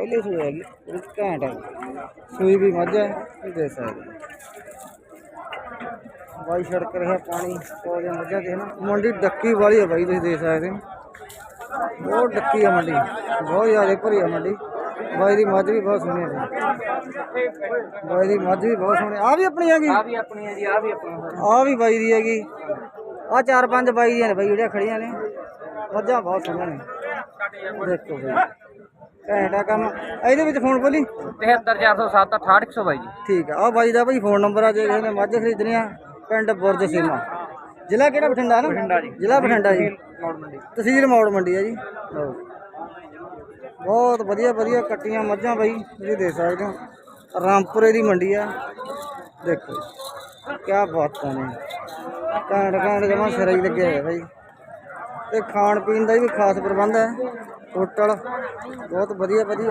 ਪਹਿਲੇ ਸੂਈ ਹੈਗੀ ਇਹ ਘੈਂਟ ਹੈ ਸੂਈ ਵੀ ਮੱਝ ਹੈ ਇਹ ਦੇ ਸਕਦੇ ਹੋ। ਬਾਈ ਛੜਕ ਰਿਹਾ ਪਾਣੀ ਕੋਲੇ ਮੱਝਾਂ ਦੇ ਨਾ ਮੰਡੀ ਡੱਕੀ ਵਾਲੀ ਹੈ ਬਾਈ ਤੁਸੀਂ ਦੇਖ ਸਕਦੇ ਹੋ ਬਹੁਤ ਡੱਕੀ ਹੈ ਮੰਡੀ ਬਹੁਤ ਜ਼ਿਆਦਾ ਭਰੀ ਹੈ ਮੰਡੀ ਬਾਈ ਦੀ ਮੱਝ ਵੀ ਬਹੁਤ ਸੋਹਣੀ ਹੈ ਬਾਈ ਦੀ ਮੱਝ ਵੀ ਬਹੁਤ ਸੋਹਣੀ ਆ ਵੀ ਆਪਣੀ ਹੈਗੀ ਆ ਵੀ ਆਪਣੀ ਹੈ ਜੀ ਆ ਵੀ ਆਪਣੀ ਆ ਵੀ ਬਾਈ ਦੀ ਹੈਗੀ ਆ ਚਾਰ ਪੰਜ ਬਾਈ ਦੀਆਂ ਨੇ ਬਾਈ ਜਿਹੜੀਆਂ ਖੜੀਆਂ ਨੇ ਮੱਝਾਂ ਬਹੁਤ ਸੋਹਣੀਆਂ ਨੇ ਦੇਖੋ ਬਾਈ ਘੈਂਟਾ ਕੰਮ। ਇਹਦੇ ਵਿੱਚ ਫੋਨ ਬੋਲੀ? 73407 68122 ਜੀ। ਠੀਕ ਆ। ਆ ਬਾਈ ਦਾ ਭਾਈ ਫੋਨ ਨੰਬਰ ਆ ਜੇ ਕਿਸੇ ਨੇ ਮੱਝ ਖਰੀਦਣੀ ਆ ਪਿੰਡ ਬੁਰਜ ਸੀਮਾ। ਜ਼ਿਲ੍ਹਾ ਕਿਹੜਾ ਬਠਿੰਡਾ ਨਾ? ਬਠਿੰਡਾ ਜੀ। ਜ਼ਿਲ੍ਹਾ ਬਠਿੰਡਾ ਜੀ। ਮੌੜ ਮੰਡੀ। ਤਹਿਸੀਲ ਮੌੜ ਮੰਡੀ ਹੈ ਜੀ। ਲਓ। ਬਹੁਤ ਵਧੀਆ ਵਧੀਆ ਕੱਟੀਆਂ ਮੱਝਾਂ ਬਾਈ ਤੁਸੀਂ ਦੇਖ ਸਕਦੇ ਹੋ। ਰਾਮਪੁਰੇ ਦੀ ਮੰਡੀ ਆ। ਦੇਖੋ ਕੀ ਬਾਤਾਂ ਨੇ। ਕਾਂਡ ਕਾਂਡ ਜਮਾ ਸਿਰੇ ਹੀ ਲੱਗਿਆ ਹੋਇਆ ਬਾਈ। ਤੇ ਖਾਣ ਪੀਣ ਦਾ ਵੀ ਖਾਸ ਪ੍ਰਬੰਧ ਹੈ। ਹੋਟਲ ਬਹੁਤ ਵਧੀਆ ਵਧੀਆ